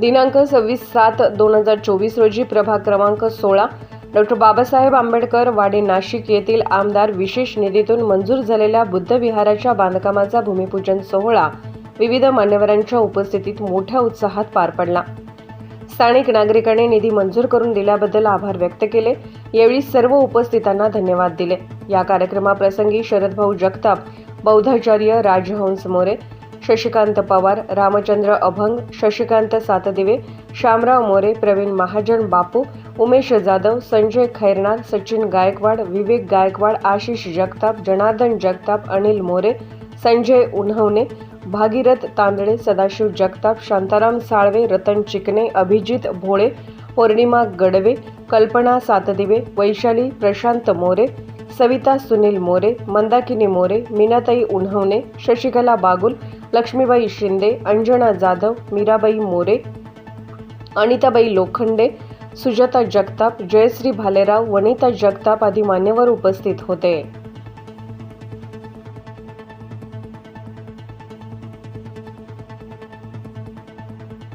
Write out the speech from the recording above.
दिनांक सव्वीस सात दोन हजार चोवीस रोजी प्रभाग क्रमांक सोळा. डॉक्टर बाबासाहेब आंबेडकर वाडे नाशिक येथील आमदार विशेष निधीतून मंजूर झालेल्या बुद्ध विहाराच्या बांधकामाचा भूमिपूजन सोहळा विविध मान्यवरांच्या उपस्थितीत मोठ्या उत्साहात पार पडला. स्थानिक नागरिकांनी निधी मंजूर करून दिल्याबद्दल आभार व्यक्त केले. यावेळी सर्व उपस्थितांना धन्यवाद दिले. या कार्यक्रमाप्रसंगी शरदभाऊ जगताप बौद्धाचार्य राजहंस मोरे शशिकांत पवार रामचंद्र अभंग शशिकांत सातदिवे श्यामराव मोरे प्रवीण महाजन बापू उमेश जाधव संजय खैरनार सचिन गायकवाड विवेक गायकवाड आशिष जगताप जनार्दन जगताप अनिल मोरे संजय उन्हवणे भागीरथ तांदळे सदाशिव जगताप शांताराम साळवे रतन चिकणे अभिजित भोळे पौर्णिमा गडवे कल्पना सातदिवे वैशाली प्रशांत मोरे सविता सुनील मोरे मंदाकिनी मोरे मीनाताई उन्हवणे शशिकला बागुल लक्ष्मीबाई शिंदे अंजना जाधव मीराबाई मोरे अनिताबाई लोखंडे सुजाता जगताप जयश्री भालेराव वनिता जगताप आदी मान्यवर उपस्थित होते.